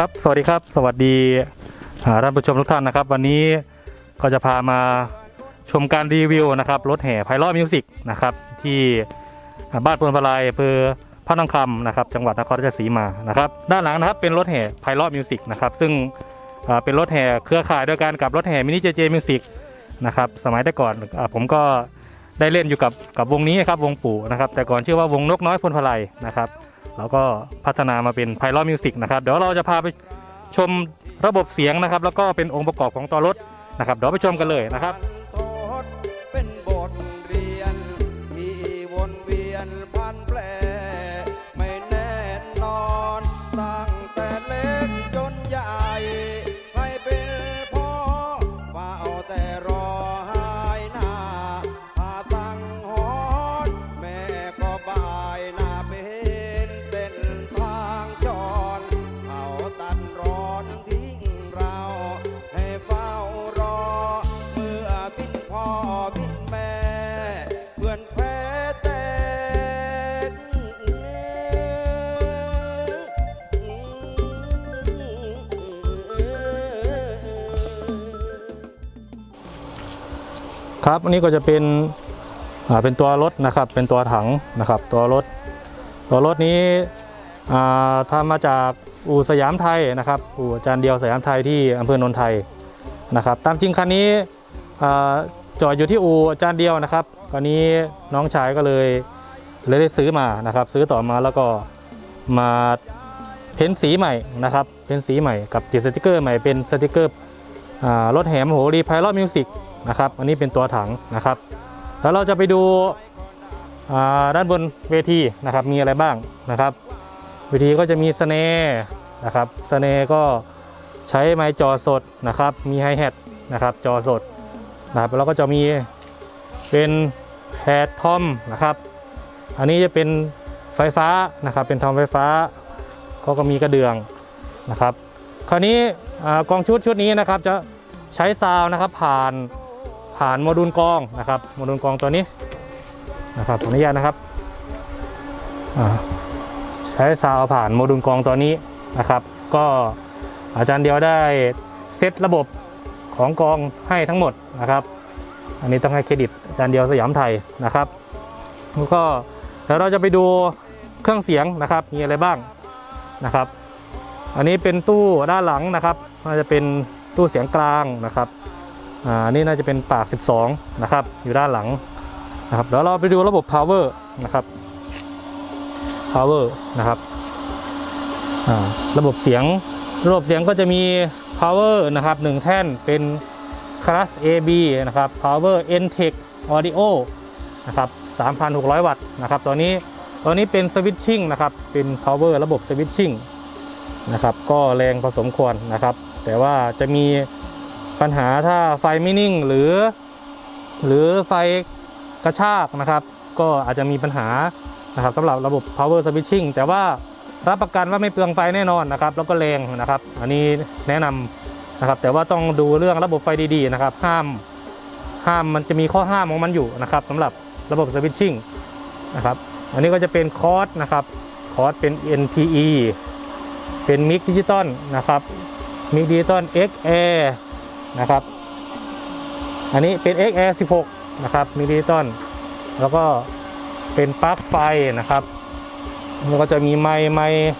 ครับ สวัสดีครับ สวัสดีท่านผู้ชมทุกท่านนะครับ วันนี้ก็จะพามาชมการรีวิวนะครับรถแห่ไพเราะมิวสิกนะครับที่บ้านพลพลายอำเภอพระนองคำนะครับ จังหวัดนครราชสีมานะครับ ด้านหลังนะครับเป็นรถแห่ไพเราะมิวสิกนะครับ ซึ่งเป็นรถแห่เครือข่ายเด้วยวกันกับรถแห่มินิเจเจมิวสิกนะครับ สมัยแต่ก่อนผมก็ได้เล่นอยู่กับกับวงนี้ครับวงปู่นะครับ แต่ก่อนชื่อว่าวงนกน้อยพลพลายนะครับ แล้วก็พัฒนามาเป็นไพเราะมิวสิกนะครับเดี๋ยวเราจะพาไปชมระบบเสียงนะครับ แล้วก็เป็นองค์ประกอบของตัวรถนะครับเดี๋ยวไปชมกันเลยนะครับ ครับอันนี้ก็จะเป็นเป็นตัวรถนะครับเป็นตัวถังนะครับตัวรถตัวรถนี้อ่าทำมาจากอู่สยามไทยนะครับอู่จารย์เดียวสยามไทยที่อำเภอโนนไทยนะครับตามจริงคันนี้จอดอยู่ที่อู่จารย์เดียวนะครับตอนนี้น้องชายก็เลยเลยได้ซื้อมานะครับ ซื้อต่อมาแล้วก็มาเพ้นสีใหม่นะครับเพ้นสีใหม่กับติดสติกเกอร์ใหม่เป็นสติกเกอร์รถแหมโหรีไพเราะมิวสิก นะครับ อันนี้เป็นตัวถังนะครับ แล้วเราจะไปดูด้านบนเวทีนะครับ มีอะไรบ้างนะครับเวทีก็จะมีสเนร์นะครับสเนร์ก็ใช้ไม้จอสดนะครับ มีไฮแฮทนะครับ จอสดนะครับแล้วก็จะมีเป็นแพดทอมนะครับ อันนี้จะเป็นไฟฟ้านะครับ เป็นทอมไฟฟ้าเขาก็มีกระเดื่องนะครับ คราวนี้กองชุดชุดนี้นะครับจะใช้ซาวนะครับผ่าน ผ่านโมดูลกรองนะครับโมดูลกรองตัวนี้นะครับขออนุญาตนะครับใช้ซาวผ่านโมดูลกรองตัวนี้นะครับ ก็อาจารย์เดียวได้เซตระบบของกรองให้ทั้งหมดนะครับ อันนี้ต้องให้เครดิตอาจารย์เดียวสยามไทยนะครับแล้วก็เดี๋ยวเราจะไปดูเครื่องเสียงนะครับมีอะไรบ้างนะครับ อันนี้เป็นตู้ด้านหลังนะครับน่าจะเป็นตู้เสียงกลางนะครับ อ่านี่น่าจะเป็นปาก 12 นะครับ อยู่ด้านหลังนะครับเดี๋ยวเราไปดูระบบ power นะครับ power นะครับอ่าระบบเสียงระบบเสียงก็จะมี power นะครับหนึ่งแท่นเป็น class AB นะครับ power Entech audio นะครับ3,600 วัตต์นะครับตัวนี้ตัวนี้เป็น switching นะครับ เป็น power ระบบ switching นะครับ ก็แรงพอสมควรนะครับ แต่ว่าจะมี ปัญหาถ้าไฟไม่นิ่งหรือ หรือไฟกระชากนะครับ ก็อาจจะมีปัญหานะครับสำหรับระบบ power switching แต่ว่ารับประกันว่าไม่เปลืองไฟแน่นอนนะครับ แล้วก็แรงนะครับ อันนี้แนะนำนะครับ แต่ว่าต้องดูเรื่องระบบไฟดีๆนะครับ ห้ามห้ามมันจะมีข้อห้ามของมันอยู่นะครับสำหรับระบบ switching นะครับ อันนี้ก็จะเป็นคอร์สนะครับคอร์สเป็น NPE เป็นมิกดิจิตอลนะครับมิกดิจิตอล XA นะครับ อันนี้เป็น XR 16นะครับมิลลิตันแล้วก็เป็นปลั๊กไฟนะครับแล้วก็จะมีไมค์ไมค์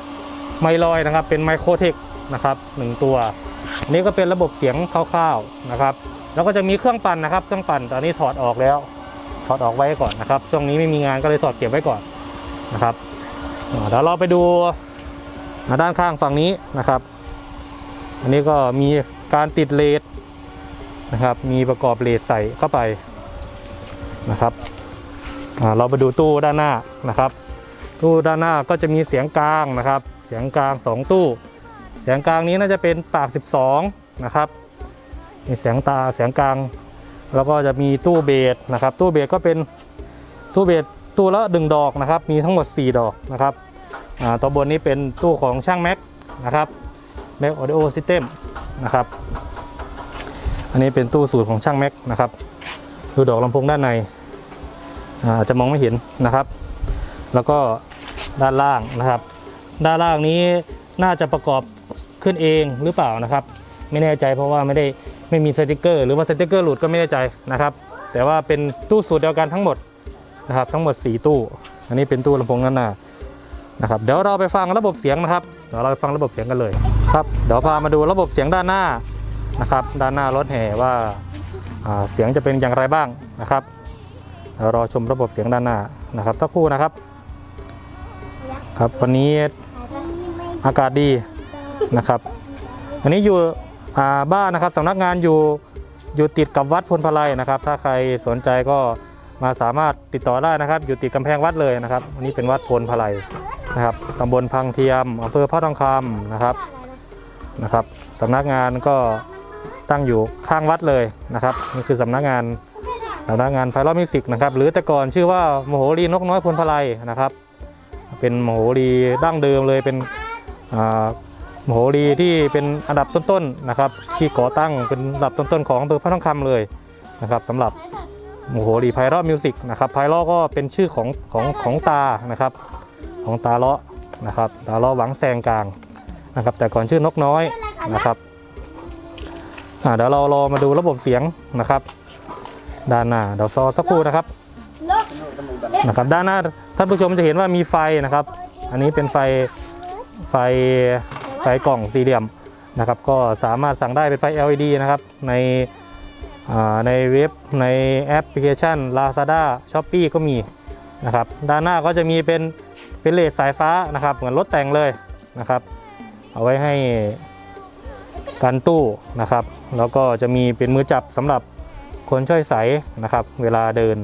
ไมค์ลอยนะครับ เป็นไมโครเทคนะครับหนึ่งตัวอันนี้ก็เป็นระบบเสียงคร่าวๆนะครับ แล้วก็จะมีเครื่องปั่นนะครับ เครื่องปั่นตอนนี้ถอดออกแล้ว ถอดออกไว้ก่อนนะครับ ช่วงนี้ไม่มีงานก็เลยถอดเก็บไว้ก่อนนะครับเดี๋ยวเราไปดูด้านข้างฝั่งนี้นะครับ อันนี้ก็มีการติดเลด นะครับ มีประกอบเลดใส่เข้าไปนะครับเราไปดูตู้ด้านหน้านะครับ ตู้ด้านหน้าก็จะมีเสียงกลางนะครับ เสียงกลาง 2 ตู้ เสียงกลางนี้น่าจะเป็นปาก 12 นะครับ มีเสียงตาเสียงกลาง แล้วก็จะมีตู้เบสนะครับ ตู้เบสก็เป็นตู้เบสตู้ละดึงดอกนะครับ มีทั้งหมด 4 ดอกนะครับตัวบนนี้เป็นตู้ของช่างแม็กนะครับ Mac Audio System นะครับ อันนี้เป็นตู้สูตรของช่างแม็กนะครับดูดอกลำโพงด้านในอาจจะมองไม่เห็นนะครับ แล้วก็ด้านล่างนะครับ ด้านล่างนี้น่าจะประกอบขึ้นเองหรือเปล่านะครับ ไม่แน่ใจเพราะว่าไม่ได้ไม่มีสติกเกอร์ หรือว่าสติกเกอร์หลุดก็ไม่แน่ใจนะครับ แต่ว่าเป็นตู้สูตรเดียวกันทั้งหมดนะครับ ทั้งหมด 4 ตู้ อันนี้เป็นตู้ลำโพงด้านหน้านะครับเดี๋ยวเราไปฟังระบบเสียงนะครับเดี๋ยวเราไปฟังระบบเสียงกันเลยครับเดี๋ยวพามาดูระบบเสียงด้านหน้า นะครับ ด้านหน้ารถแห่ว่าเสียงจะเป็นอย่างไรบ้างนะครับรอชมระบบเสียงด้านหน้านะครับ สักครู่นะครับ ครับวันนี้อากาศดีนะครับ อันนี้อยู่บ้านนะครับสำนักงานอยู่อยู่ติดกับวัดพลพลายนะครับ ถ้าใครสนใจก็มาสามารถติดต่อได้นะครับ อยู่ติดกำแพงวัดเลยนะครับอันนี้เป็นวัดพลพลายนะครับตำบลพังเทียมอำเภอพระทองคำนะครับนะครับสำนักงานก็ ตั้งอยู่ข้างวัดเลยนะครับนี่คือสำนักงานสำนักงานไพเรมิสิกนะครับหรือแต่ก่อนชื่อว่าโมโหรีนกน้อยพลพลายนะครับ เป็นโมโหรีดั้งเดิมเลยเป็นโมโหรีที่เป็นอันดับต้นๆนะครับที่ก่อตั้งเป็นอันดับต้นๆของอำเภอพระทองคำเลยนะครับสำหรับโมโหรีไพเรมิวสิกนะครับไพเรก็เป็นชื่อของของของตานะครับของตาเลาะนะครับตาเลาะหวังแซงกลางนะครับแต่ก่อนชื่อนกน้อยนะครับ เดี๋ยวเรารอมาดูระบบเสียงนะครับ ด้านหน้าเดี๋ยวซอสักครู่นะครับนะครับ ด้านหน้าท่านผู้ชมจะเห็นว่ามีไฟนะครับ อันนี้เป็นไฟไฟไฟกล่องสี่เหลี่ยมนะครับ ก็สามารถสั่งได้เป็นไฟ LED นะครับในอ่าในเว็บในแอปพลิเคชัน Lazada Shopee ก็มีนะครับ ด้านหน้าก็จะมีเป็นเป็นเลสสายฟ้านะครับ เหมือนรถแต่งเลยนะครับ เอาไว้ให้กันตู้นะครับ แล้วก็จะมีเป็นมือจับสำหรับคนช่วยใสนะครับ เวลาเดิน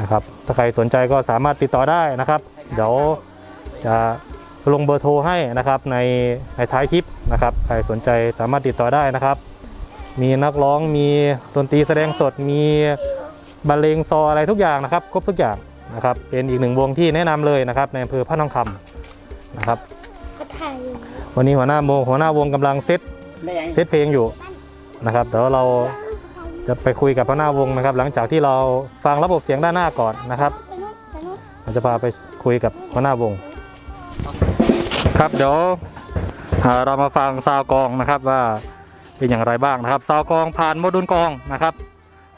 นะครับ ถ้าใครสนใจก็สามารถติดต่อได้นะครับ เดี๋ยวจะลงเบอร์โทรให้นะครับในในท้ายคลิปนะครับ ใครสนใจสามารถติดต่อได้นะครับ มีนักร้องมีดนตรีแสดงสดมีบรรเลงซออะไรทุกอย่างนะครับครบทุกอย่างนะครับ เป็นอีกหนึ่งวงที่แนะนำเลยนะครับในอำเภอพระนองคำนะครับวันนี้หัวหน้าโมหัวหน้าวงกำลังเซต เซตเพลงอยู่นะครับเดี๋ยวเราจะไปคุยกับหัวหน้าวงนะครับ หลังจากที่เราฟังระบบเสียงด้านหน้าก่อนนะครับเราจะพาไปคุยกับหัวหน้าวง ครับเดี๋ยวเรามาฟังซาวกองนะครับว่าเป็นอย่างไรบ้างนะครับซาวกองผ่านโมดูลกองนะครับ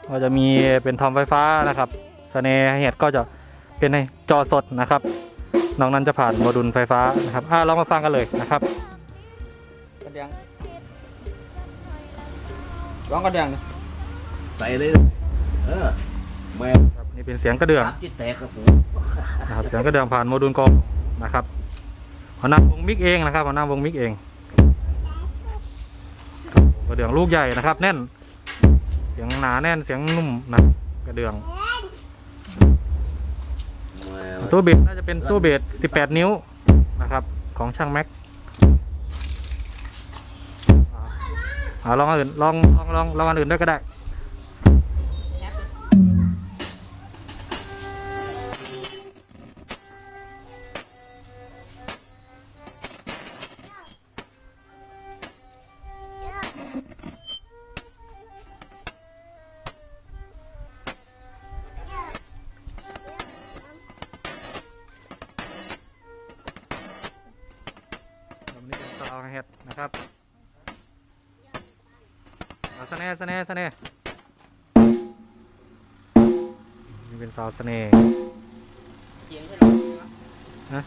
ก็จะมีเป็นทอมไฟฟ้านะครับสเนห์เฮดก็จะเป็นในจอสดนะครับนอกนั้นจะผ่านโมดูลไฟฟ้านะครับอ่าเรามาฟังกันเลยนะครับ กระเดียงร้องกระเดียงใส่เลย เออแม่ครับนี่เป็นเสียงกระเดื่องน้ำจิตแตกครับผมนะครับเสียงกระเดื่องผ่านโมดูลกลองนะครับหัวหน้าวงมิกเองนะครับหัวหน้าวงมิกเองครับกระเดื่องลูกใหญ่นะครับ แน่น เสียงหนาแน่นเสียงนุ่มนะกระเดื่องตู้เบสน่าจะเป็นตู้เบส18 นิ้วนะครับ ของช่างแม็กอ่า อ่าลองอันอื่นลองลองลองลองอันอื่นด้วยก็ได้ลำนี้เป็นซาวเฮดนะครับ น่ห์สเน่ห์สเน่ห์นี่เป็นซาวสเน่ห์นะ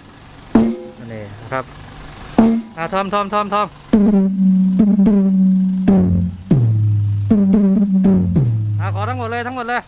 สเน่ห์นะครับอ่าทอมทอมทอมทอมอ่าขอทั้งหมดเลยทั้งหมดเลย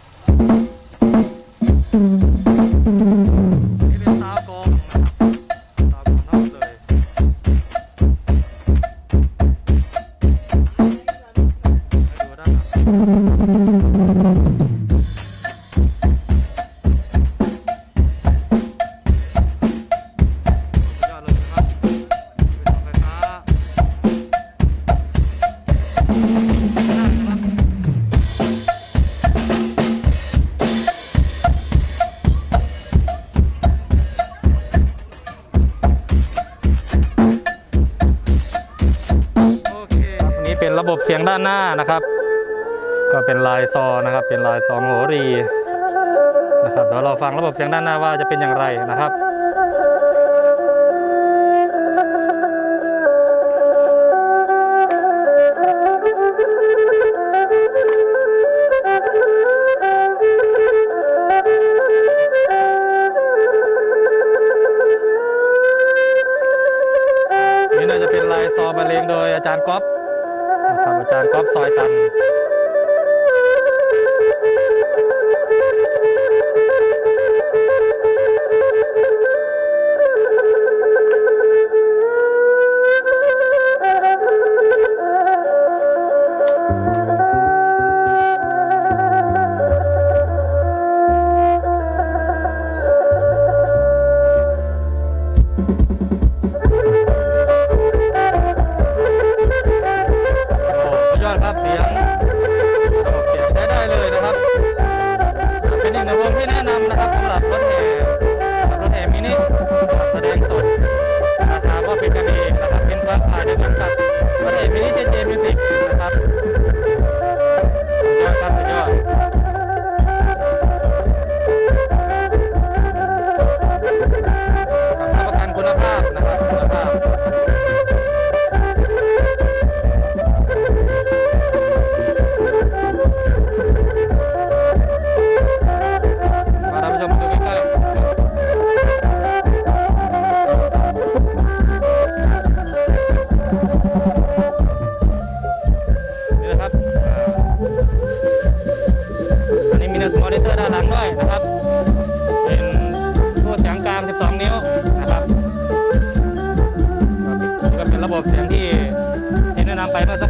ด้านหน้านะครับ ก็เป็นลายซอนะครับ เป็นลายซองโหรีนะครับเดี๋ยวเราฟังระบบเสียงด้านหน้าว่าจะเป็นอย่างไรนะครับนี่น่าจะเป็นลายซอบรรเลงโดยอาจารย์ก๊อฟ ครับอาจารย์ก๊อฟซอยตัน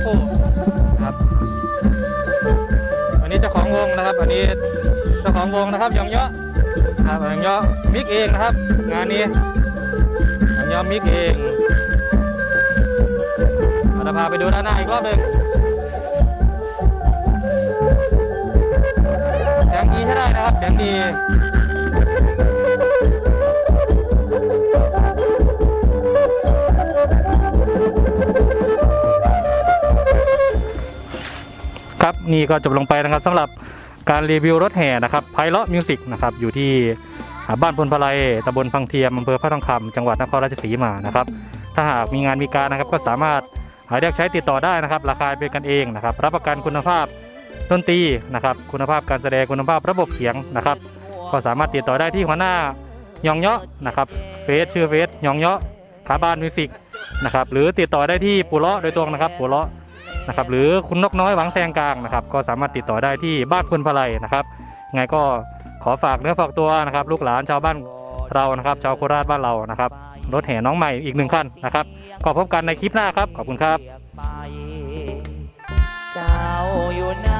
คู่ครับอันนี้เจ้าของวงนะครับ อันนี้เจ้าของวงนะครับยองเยอะครับยองเยอะมิกเองนะครับ งานนี้ยองเยอะมิกเองเราจะพาไปดูด้านหน้าอีกรอบหนึ่งเสียงดีใช่ได้นะครับเสียงดี ครับนี่ก็จบลงไปนะครับสำหรับการรีวิวรถแห่นะครับไพเราะมิวสิกนะครับอยู่ที่อ่าบ้านพลพลายตำบลพังเทียมอำเภอพระทองคำจังหวัดนครราชสีมานะครับถ้าหากมีงานมีการนะครับก็สามารถหาเรียกใช้ติดต่อได้นะครับ ราคาเป็นกันเองนะครับ รับประกันคุณภาพดนตรีนะครับ คุณภาพการแสดงคุณภาพระบบเสียงนะครับ ก็สามารถติดต่อได้ที่หัวหน้ายองเยาะนะครับเฟซชื่อเฟซยองเยาะขาบานมิวสิกนะครับหรือติดต่อได้ที่ปูเลาะโดยตรงนะครับปูเลาะ นะครับหรือคุณนกน้อยหวังแซงกลางนะครับก็สามารถติดต่อได้ที่บ้านพลพลายนะครับไงก็ขอฝากเนื้อฝากตัวนะครับลูกหลานชาวบ้านเรานะครับชาวโคราชบ้านเรานะครับรถแห่น้องใหม่อีกหนึ่งคันนะครับก็พบกันในคลิปหน้าครับขอบคุณครับ เจ้าอยู่ไหน